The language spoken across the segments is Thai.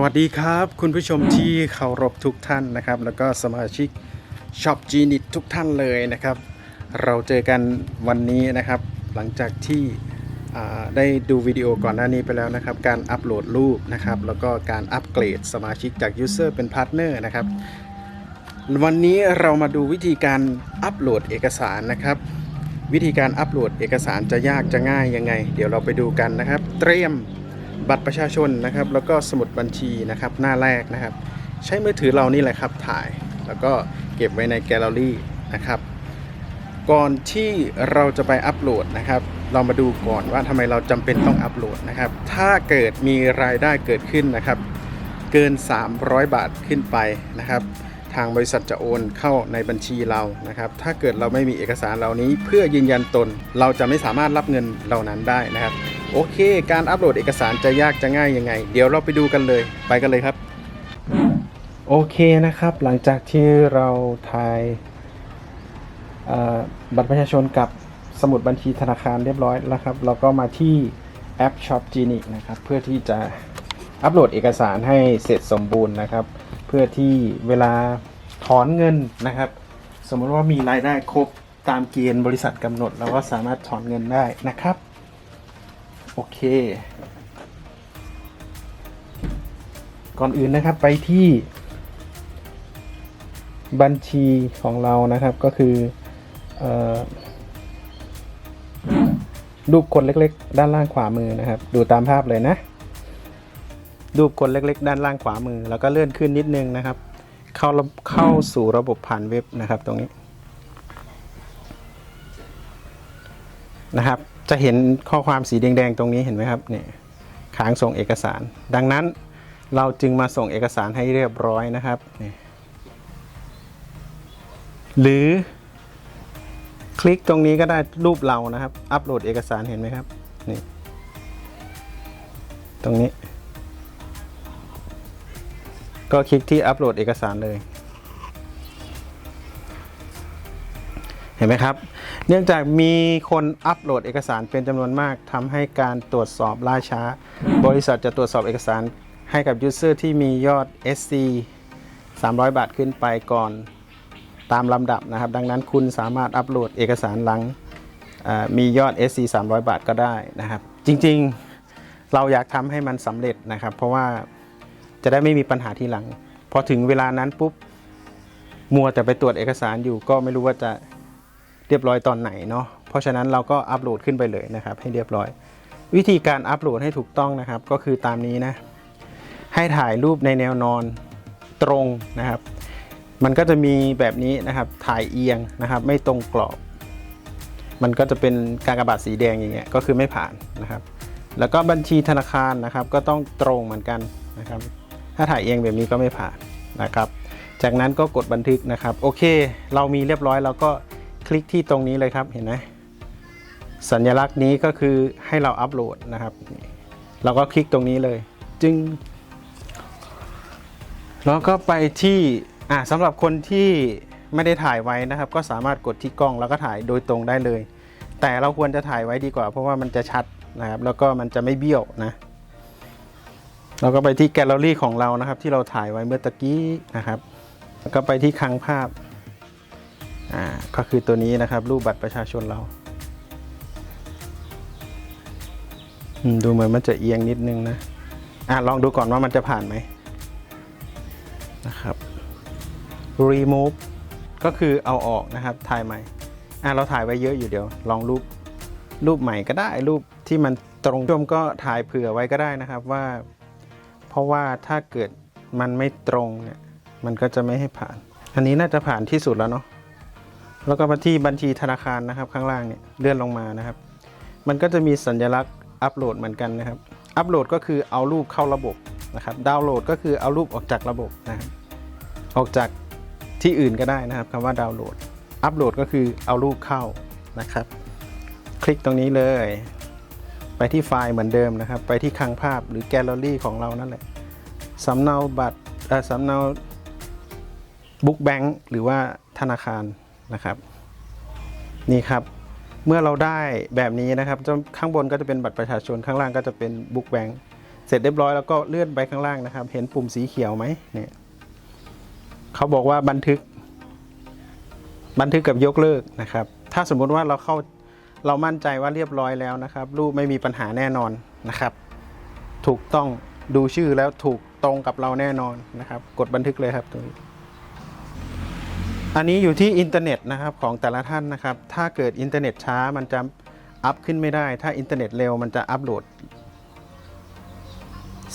สวัสดีครับ คุณผู้ชมที่เคารพทุกท่านนะครับ แล้วก็สมาชิกช็อปจีนิตทุกท่านเลยนะครับ เราเจอกันวันนี้นะครับ หลังจากที่ได้ดูวิดีโอก่อนหน้านี้ไปแล้วนะครับ การอัปโหลดรูปนะครับ แล้วก็การอัปเกรดสมาชิกจากยูเซอร์เป็นพาร์ทเนอร์นะครับ วันนี้เรามาดูวิธีการอัปโหลดเอกสารนะครับ วิธีการอัปโหลดเอกสารจะยากจะง่ายยังไง เดี๋ยวเราไปดูกันนะครับ เตรียม บัตรประชาชนนะครับ แล้วก็สมุดบัญชีนะครับ หน้าแรกนะครับ ใช้มือถือเรานี่แหละครับถ่าย แล้วก็เก็บไว้ในแกลเลอรี่นะครับก่อนที่เราจะไปอัปโหลดนะครับ เรามาดูก่อนว่าทำไมเราจำเป็นต้องอัปโหลดนะครับ ถ้าเกิดมีรายได้เกิดขึ้นนะครับ เกิน 300 บาทขึ้นไปนะครับ ทางบริษัทจะโอนเข้าในบัญชีเรานะครับ ถ้าเกิดเราไม่มีเอกสารเหล่านี้เพื่อยืนยันตน เราจะไม่สามารถรับเงินเหล่านั้นได้นะครับ โอเค การอัปโหลดเอกสารจะยากจะง่ายยังไง เดี๋ยวเราไปดูกันเลย ไปกันเลยครับ โอเคนะครับ หลังจากที่เราถ่ายบัตรประชาชนกับสมุดบัญชีธนาคารเรียบร้อยแล้วครับ เราก็มาที่แอป Shop Genie นะครับ เพื่อที่จะอัปโหลดเอกสารให้เสร็จสมบูรณ์นะครับ เพื่อที่เวลาถอนเงินนะครับ สมมติว่ามีรายได้ครบตามเกณฑ์บริษัทกำหนดเราก็สามารถถอนเงินได้นะครับ โอเค ก่อนอื่นนะครับไปที่ บัญชีของเรานะครับก็คืออรูปคนเล็กๆ ด้านล่างขวามือนะครับ ดูตามภาพเลยนะ รูปคนเล็ก ๆ ด้านล่างขวามือ แล้วก็เลื่อนขึ้นนิดนึงนะครับ เข้าเข้าสู่ระบบผ่านเว็บนะครับตรงนี้นะครับ จะเห็นข้อความสีแดงๆตรงนี้เห็นไหมครับเนี่ยค้างส่งเอกสาร ดังนั้นเราจึงมาส่งเอกสารให้เรียบร้อยนะครับนี่หรือคลิกตรงนี้ก็ได้รูปเรานะครับ อัปโหลดเอกสารเห็นไหมครับนี่ตรงนี้ ก็คลิกที่อัปโหลดเอกสารเลย เห็นไหมครับ เนื่องจากมีคนอัปโหลดเอกสารเป็นจำนวนมากทำให้การตรวจสอบล่าช้า บริษัทจะตรวจสอบเอกสารให้กับยูเซอร์ที่มียอด SC 300 บาทขึ้นไปก่อนตามลำดับนะครับ ดังนั้นคุณสามารถอัปโหลดเอกสารหลังมียอด SC 300 บาทก็ได้นะครับ จริงๆเราอยากทำให้มันสำเร็จนะครับ เพราะว่าจะได้ไม่มีปัญหาทีหลัง พอถึงเวลานั้นปุ๊บมัวแต่ไปตรวจเอกสารอยู่ก็ไม่รู้ว่าจะ เรียบร้อยตอนไหนเนาะเพราะฉะนั้นเราก็อัปโหลดขึ้นไปเลยนะครับ ให้เรียบร้อย วิธีการอัปโหลดให้ถูกต้องนะครับ ก็คือตามนี้นะ ให้ถ่ายรูปในแนวนอนตรงนะครับ มันก็จะมีแบบนี้นะครับถ่ายเอียงนะครับ ไม่ตรงกรอบ มันก็จะเป็นการกระบาดสีแดงอย่างเงี้ยก็คือไม่ผ่านนะครับ แล้วก็บัญชีธนาคารนะครับ ก็ต้องตรงเหมือนกันนะครับ ถ้าถ่ายเอียงแบบนี้ก็ไม่ผ่านนะครับ จากนั้นก็กดบันทึกนะครับ โอเค เรามีเรียบร้อยเราก็ คลิกที่ตรงนี้เลยครับเห็นไหมสัญลักษณ์นี้ก็คือให้เราอัปโหลดนะครับ เราก็คลิกตรงนี้เลย จึงแล้วก็ไปที่อ่าสำหรับคนที่ไม่ได้ถ่ายไว้นะครับ ก็สามารถกดที่กล้องแล้วก็ถ่ายโดยตรงได้เลย แต่เราควรจะถ่ายไว้ดีกว่า เพราะว่ามันจะชัดนะครับ แล้วก็มันจะไม่เบี้ยวนะเราก็ไปที่แกลเลอรี่ของเรานะครับ ที่เราถ่ายไว้เมื่อตะกี้นะครับ แล้วก็ไปที่คลังภาพ อ่าก็คือตัวนี้นะครับ รูปบัตรประชาชนเราดูเหมือนมันจะเอียงนิดนึงนะอะลองดูก่อนว่ามันจะผ่านไหมนะครับ remove ก็คือเอาออกนะครับ ถ่ายใหม่อะเราถ่ายไว้เยอะอยู่เดี๋ยว ลองรูปรูปใหม่ก็ได้ รูปที่มันตรงชมก็ถ่ายเผื่อไว้ก็ได้นะครับว่า เพราะว่าถ้าเกิดมันไม่ตรงเนี่ย มันก็จะไม่ให้ผ่าน อันนี้น่าจะผ่านที่สุดแล้วเนาะ แล้วก็มาที่บัญชีธนาคารนะครับข้างล่างเนี่ยเลื่อนลงมานะครับ มันก็จะมีสัญลักษณ์อัปโหลดเหมือนกันนะครับ อัปโหลดก็คือเอารูปเข้าระบบนะครับ ดาวน์โหลดก็คือเอารูปออกจากระบบนะครับออกจากที่อื่นก็ได้นะครับคำว่าดาวน์โหลด อัปโหลดก็คือเอารูปเข้านะครับ คลิกตรงนี้เลย ไปที่ไฟล์เหมือนเดิมนะครับ ไปที่คลังภาพหรือแกลเลอรี่ของเรานั่นแหละสำเนาบัตรสำเนาบุ๊กแบงค์หรือว่าธนาคาร นะครับ นี่ครับเมื่อเราได้แบบนี้นะครับข้างบนก็จะเป็นบัตรประชาชนข้างล่างก็จะเป็นบุ๊กแบงค์เสร็จเรียบร้อยแล้วก็เลื่อนไปข้างล่างนะครับ เห็นปุ่มสีเขียวไหมเนี่ยเขาบอกว่าบันทึก บันทึกกับยกเลิกนะครับ ถ้าสมมุติว่าเราเข้าเรามั่นใจว่าเรียบร้อยแล้วนะครับ รูปไม่มีปัญหาแน่นอนนะครับ ถูกต้องดูชื่อแล้วถูกตรงกับเราแน่นอนนะครับ กดบันทึกเลยครับตรงนี้ อันนี้อยู่ที่อินเทอร์เน็ตนะครับของแต่ละท่านนะครับ ถ้าเกิดอินเทอร์เน็ตช้ามันจะอัพขึ้นไม่ได้ ถ้าอินเทอร์เน็ตเร็วมันจะอัพโหลด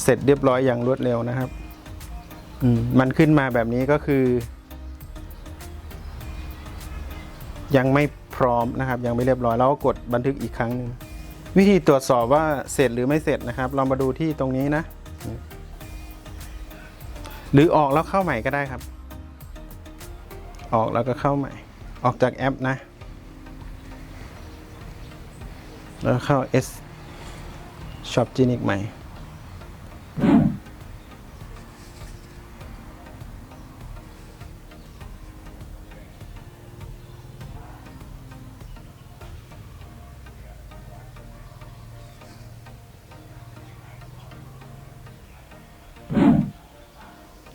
เสร็จเรียบร้อยอย่างรวดเร็วนะครับมมันขึ้นมาแบบนี้ก็คือ ยังไม่พร้อมนะครับ ยังไม่เรียบร้อยแล้วก็กดบันทึกอีกครั้งหนึ่งวิธีตรวจสอบว่าเสร็จหรือไม่เสร็จนะครับ เรามาดูที่ตรงนี้นะ หรือออกแล้วเข้าใหม่ก็ได้ครับ ออกแล้วก็เข้าใหม่ ออกจากแอปนะ แล้วเข้า S Shop g e n i c ใหม่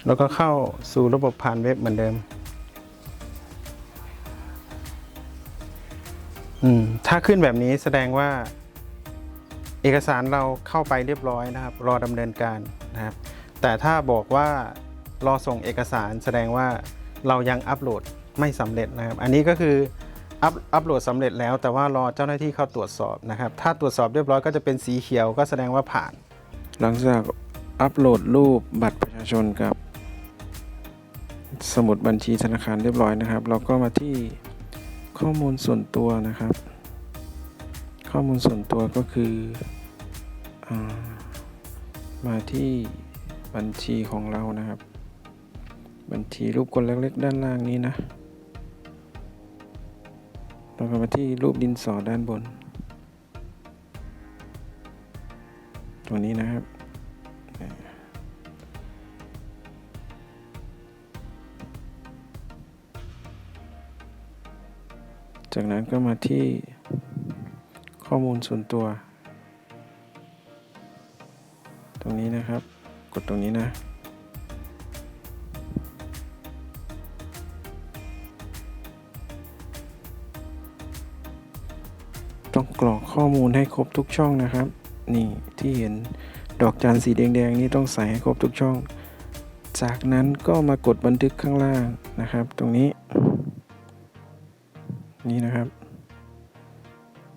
แล้วก็เข้าสู่ระบบผ่านเว็บเหมือนเดิม อืมถ้าขึ้นแบบนี้แสดงว่า เอกสารเราเข้าไปเรียบร้อยนะครับ รอดำเนินการนะครับ แต่ถ้าบอกว่ารอส่งเอกสารแสดงว่าเรายังอัปโหลดไม่สำเร็จนะครับ อันนี้ก็คืออัพอัปโหลดสำเร็จแล้วแต่ว่ารอเจ้าหน้าที่เข้าตรวจสอบนะครับ ถ้าตรวจสอบเรียบร้อยก็จะเป็นสีเขียวก็แสดงว่าผ่าน หลังจากอัปโหลดรูปบัตรประชาชนกับ สมุดบัญชีธนาคารเรียบร้อยนะครับ เราก็มาที่ ข้อมูลส่วนตัวนะครับ ข้อมูลส่วนตัวก็คืออมาที่บัญชีของเรานะครับ บัญชีรูปคนเล็กๆด้านล่างนี้นะเราก็มาที่รูปดินสอด้านบนตรงนี้นะครับ จากนั้นก็มาที่ข้อมูลส่วนตัว ตรงนี้นะครับ กดตรงนี้นะ ต้องกรอกข้อมูลให้ครบทุกช่องนะครับ นี่ที่เห็นดอกจันสีแดงๆนี่ต้องใส่ให้ครบทุกช่อง จากนั้นก็มากดบันทึกข้างล่างนะครับ ตรงนี้ นี่นะครับ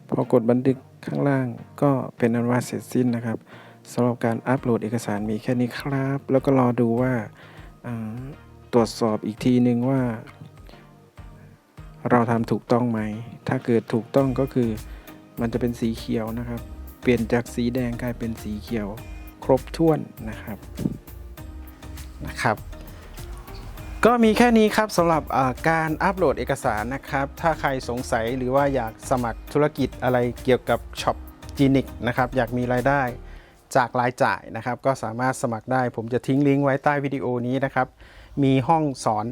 พอกดบันทึกข้างล่างก็เป็นอันว่าเสร็จสิ้นนะครับสำหรับการอัปโหลดเอกสารมีแค่นี้ครับ แล้วก็รอดูว่าอ่าตรวจสอบอีกทีนึงว่า เราทำถูกต้องไหม ถ้าเกิดถูกต้องก็คือมันจะเป็นสีเขียวนะครับ เปลี่ยนจากสีแดงกลายเป็นสีเขียว ครบถ้วนนะครับนะครับ ก็มีแค่นี้ครับสำหรับการอัปโหลดเอกสารนะครับ ถ้าใครสงสัยหรือว่าอยากสมัครธุรกิจอะไรเกี่ยวกับช็อปจีนิกนะครับ อยากมีรายได้จากรายจ่ายนะครับ ก็สามารถสมัครได้ ผมจะทิ้งลิงก์ไว้ใต้วิดีโอนี้นะครับ มีห้องสอน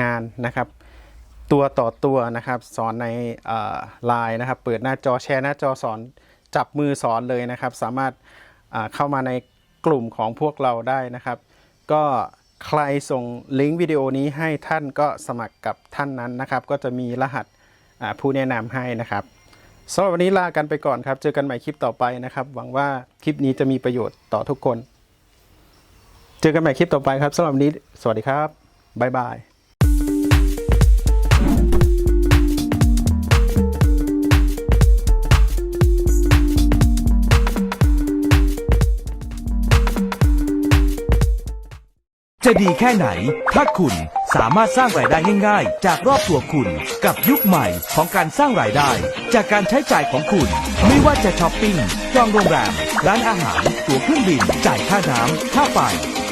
งานนะครับ ตัวต่อตัวนะครับ สอนในไลน์นะครับ เปิดหน้าจอแชร์หน้าจอสอนจับมือสอนเลยนะครับ สามารถเข้ามาในกลุ่มของพวกเราได้นะครับ ก็ ใครส่งลิงก์วิดีโอนี้ให้ท่านก็สมัครกับท่านนั้นนะครับ ก็จะมีรหัสผู้แนะนำให้นะครับสำหรับวันนี้ลากันไปก่อนครับ เจอกันใหม่คลิปต่อไปนะครับ หวังว่าคลิปนี้จะมีประโยชน์ต่อทุกคน เจอกันใหม่คลิปต่อไปครับสำหรับวันนี้ สวัสดีครับบ๊ายบาย จะดีแค่ไหน ถ้าคุณสามารถสร้างรายได้ง่ายๆ จากรอบตัวคุณกับยุคใหม่ของการสร้างรายได้ จากการใช้จ่ายของคุณ ไม่ว่าจะช้อปปิ้งจองโรงแรม ร้านอาหาร ตั๋วเครื่องบิน จ่ายค่าน้ำค่าไฟ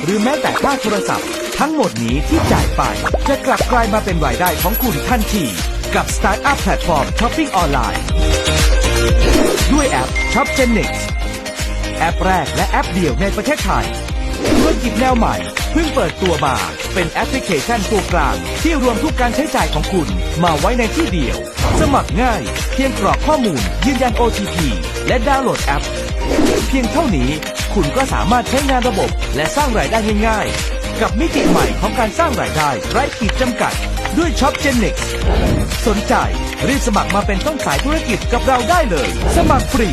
หรือแม้แต่ค่าโทรศัพท์ ทั้งหมดนี้ที่จ่ายไป จะกลับกลายมาเป็นรายได้ของคุณทันทีกับสตาร์ทอัพแพลตฟอร์มช้อปปิ้งออนไลน์ด้วยแอป Shop g e n i x แอปแรกและแอปเดียวในประเทศไทย ธุรกิจแนวใหม่เพิ่งเปิดตัวมา เป็นแอปพลิเคชันตัวกลางที่รวมทุกการใช้จ่ายของคุณ มาไว้ในที่เดียว สมัครง่าย เพียงกรอกข้อมูล ยืนยัน OTP และดาวน์โหลดแอป เพียงเท่านี้คุณก็สามารถใช้งานระบบ และสร้างรายได้ง่ายๆ กับมิติใหม่ของการสร้างรายได้ไร้ขีดจำกัด ด้วยช็อปเจน x สนใจรีบสมัครมาเป็นต้นสายธุรกิจกับเราได้เลย สมัครฟรี